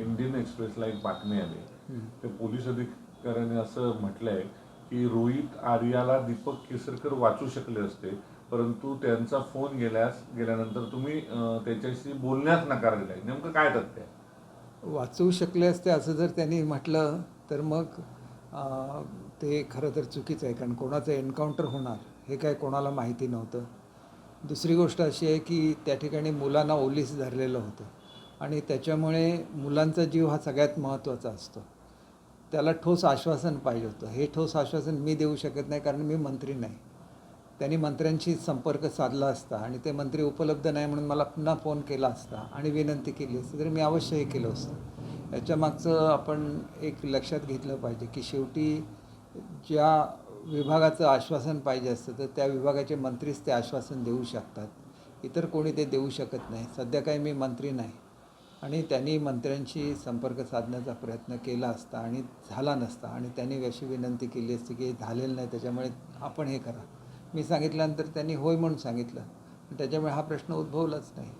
Indian एक्सप्रेसला एक बातमी आली. ते पोलीस अधिकाऱ्याने असं म्हटलंय की रोहित आर्याला दीपक केसरकर वाचू शकले असते परंतु त्यांचा फोन गेल्यास गेल्यानंतर तुम्ही त्याच्याशी बोलण्यास नकार दिलाय. नेमकं काय तथ्य वाचवू शकले असते असं जर त्यांनी म्हटलं तर मग ते खरं तर चुकीचं आहे कारण कोणाचं एन्काउंटर होणार हे काय कोणाला माहिती नव्हतं. दुसरी गोष्ट अशी आहे की त्या ठिकाणी मुलांना ओलीस धरलेलं होतं. आणि त्याच्यामुळे मुलांचा जीव हा सगळ्यात महत्त्वाचा असतो. त्याला ठोस आश्वासन पाहिजे होतं. हे ठोस आश्वासन मी देऊ शकत नाही कारण मी मंत्री नाही. त्यांनी मंत्र्यांशी संपर्क साधला असता आणि ते मंत्री उपलब्ध नाही म्हणून मला पुन्हा फोन केला असता आणि विनंती केली असती तर मी अवश्य हे केलं असतं. याच्या मागचं आपण एक लक्षात घेतलं पाहिजे की शेवटी ज्या विभागाचं आश्वासन पाहिजे असतं तर त्या विभागाचे मंत्रीच ते आश्वासन देऊ शकतात. इतर कोणी ते देऊ शकत नाही. सध्या काही मी मंत्री नाही. आणि त्यांनी मंत्र्यांशी संपर्क साधण्याचा प्रयत्न केला असता आणि झाला नसता. आणि त्यांनी अशी विनंती केली असती की झालेलं नाही त्याच्यामुळे आपण हे करा. मी सांगितल्यानंतर त्यांनी होय म्हणून सांगितलं. त्याच्यामुळे हा प्रश्न उद्भवलाच नाही.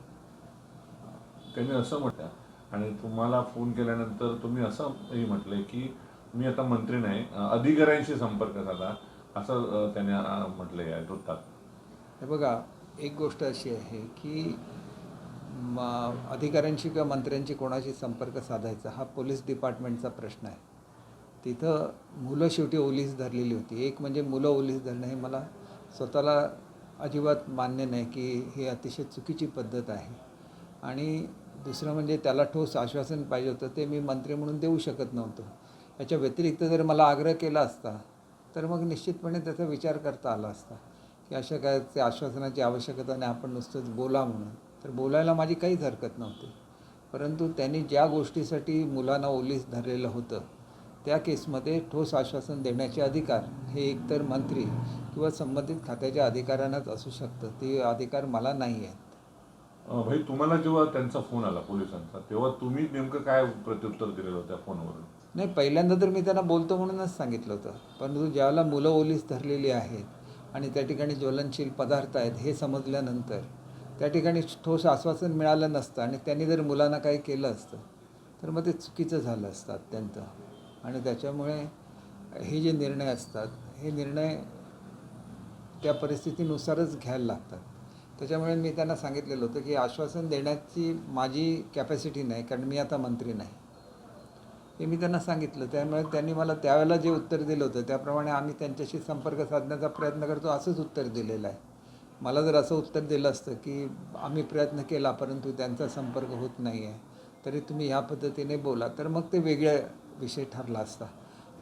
त्यांनी असं म्हटलं आणि तुम्हाला फोन केल्यानंतर तुम्ही असंही म्हटलंय की मी आता मंत्री नाही अधिकाऱ्यांशी संपर्क साधा असं त्याने अं, म्हटलंय आहे वृत्तात. हे बघा एक गोष्ट अशी आहे की म अधिकाऱ्यांशी किंवा मंत्र्यांशी कोणाशी संपर्क साधायचा हा पोलीस डिपार्टमेंटचा प्रश्न आहे. तिथं मुलं शेवटी ओलीस धरलेली होती. एक म्हणजे मुलं ओलीस धरणं हे मला स्वतःला अजिबात मान्य नाही की हे अतिशय चुकीची पद्धत आहे. आणि दुसरं म्हणजे त्याला ठोस आश्वासन पाहिजे होतं ते मी मंत्री म्हणून देऊ शकत नव्हतो. याच्या व्यतिरिक्त जर मला आग्रह केला असता तर मग निश्चितपणे त्याचा विचार करता आला असता की अशा काय आश्वासनाची आवश्यकता नाही आपण नुसतंच बोला म्हणून. तर बोलायला माझी काहीच हरकत नव्हती. परंतु त्यांनी ज्या गोष्टीसाठी मुलांना ओलीस धरलेलं होतं त्या केसमध्ये ठोस आश्वासन देण्याचे अधिकार हे एकतर मंत्री किंवा संबंधित खात्याच्या अधिकाऱ्यांनाच असू शकतं. ते अधिकार मला नाही आहेत. अं, भाई तुम्हाला जेव्हा त्यांचा फोन आला पोलिसांचा तेव्हा तुम्ही नेमकं काय प्रत्युत्तर दिलेलं होतं त्या फोनवरून? नाही पहिल्यांदा तर मी त्यांना बोलतो म्हणूनच सांगितलं होतं. परंतु ज्यावेळेला मुलं ओलीस धरलेली आहेत आणि त्या ठिकाणी ज्वलनशील पदार्थ आहेत हे समजल्यानंतर त्या ठिकाणी ठोस आश्वासन मिळालं नसतं आणि त्यांनी जर मुलांना काही केलं असतं तर मग ते चुकीचं झालं असतं अत्यंत. आणि त्याच्यामुळे हे जे निर्णय असतात हे निर्णय त्या परिस्थितीनुसारच घ्यायला लागतात. त्याच्यामुळे मी त्यांना सांगितलेलं होतं की आश्वासन देण्याची माझी कॅपॅसिटी नाही कारण मी आता मंत्री नाही. हे मी त्यांना सांगितलं. त्यामुळे त्यांनी मला त्यावेळेला जे उत्तर दिलं होतं त्याप्रमाणे आम्ही त्यांच्याशी संपर्क साधण्याचा प्रयत्न करतो असंच उत्तर दिलेलं आहे. मला जर असं उत्तर दिलं असतं की आम्ही प्रयत्न केला परंतु त्यांचा संपर्क होत नाही आहे तरी तुम्ही ह्या पद्धतीने बोला. तर मग ते वेगळा विषय ठरला असता.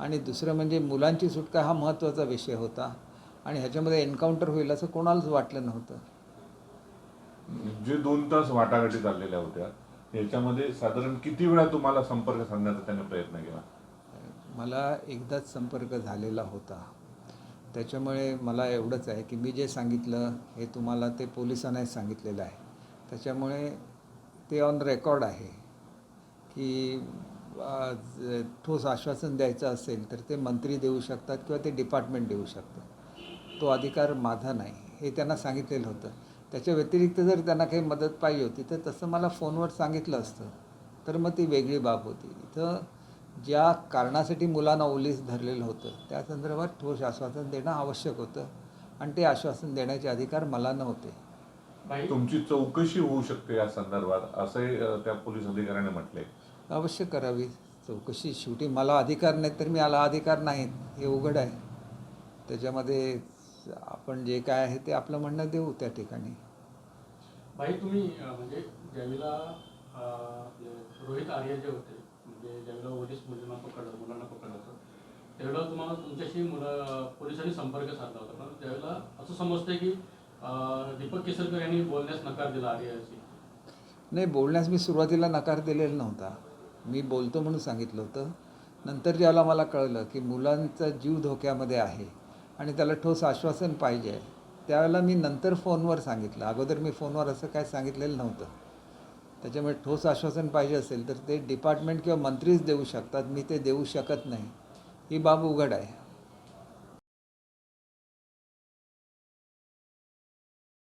आणि दुसरं म्हणजे मुलांची सुटका हा महत्त्वाचा विषय होता. आणि ह्याच्यामध्ये एन्काउंटर होईल असं कोणालाच वाटलं नव्हतं. जे दोन तास वाटाघाटी चाललेल्या होत्या याच्यामध्ये साधारण किती वेळा तुम्हाला संपर्क साधण्याचा त्याने प्रयत्न केला? मला एकदाच संपर्क झालेला होता. त्याच्यामुळे मला एवढंच आहे की मी जे सांगितलं हे तुम्हाला ते पोलिसांनाही सांगितलेलं आहे. त्याच्यामुळे ते ऑन रेकॉर्ड आहे की ठोस आश्वासन द्यायचं असेल तर ते मंत्री देऊ शकतात किंवा ते डिपार्टमेंट देऊ शकतं. तो अधिकार माझा नाही हे त्यांना सांगितलेलं होतं. त्याच्या व्यतिरिक्त जर त्यांना काही मदत पाहिजे होती तर तसं मला फोनवर सांगितलं असतं. तर मग ती वेगळी बाब होती. इथं ज्या कारणासाठी मुलांना ओलीस धरलेलं होतं त्या संदर्भात ठोस आश्वासन देणं आवश्यक होतं आणि ते आश्वासन देण्याचे अधिकार मला नव्हते. भाई तुमची चौकशी होऊ शकते या संदर्भात असंही अं, त्या पोलीस अधिकाऱ्याने म्हटलंय अवश्य करावी. चौकशी शेवटी मला अधिकार नाहीत तर मी आला अधिकार नाहीत हे उघड आहे. त्याच्यामध्ये आपण जे काय आहे ते आपलं म्हणणं देऊ त्या ठिकाणी. भाई तुम्ही म्हणजे ज्यावेळेला रोहित आर्य जे होते म्हणजे ज्यांना ओलीस मुलींना पकडलं मुलांना पकडलं होतं. त्यावेळेला तुम्हाला तुमच्याशी मुलं पोलिसांनी संपर्क साधला होता. पण त्यावेळेला असं समजतंय की दीपक केसरकर यांनी बोलण्यास नकार दिला आर्याशी नाही बोलण्यास मी सुरुवातीला नकार दिलेला नव्हता. मी बोलतो म्हणून सांगितलं होतं. नंतर ज्याला मला कळलं की मुलांचा जीव धोक्यामध्ये आहे आणि त्याला ठोस आश्वासन पाहिजे त्यावेळेला मी नंतर फोनवर सांगितलं. अगोदर मी फोनवर असं काय सांगितलेलं नव्हतं. त्याच्यामुळे ठोस आश्वासन पाहिजे असेल तर ते डिपार्टमेंट किंवा मंत्रीच देऊ शकतात. मी ते देऊ शकत नाही. ही बाब उघड आहे.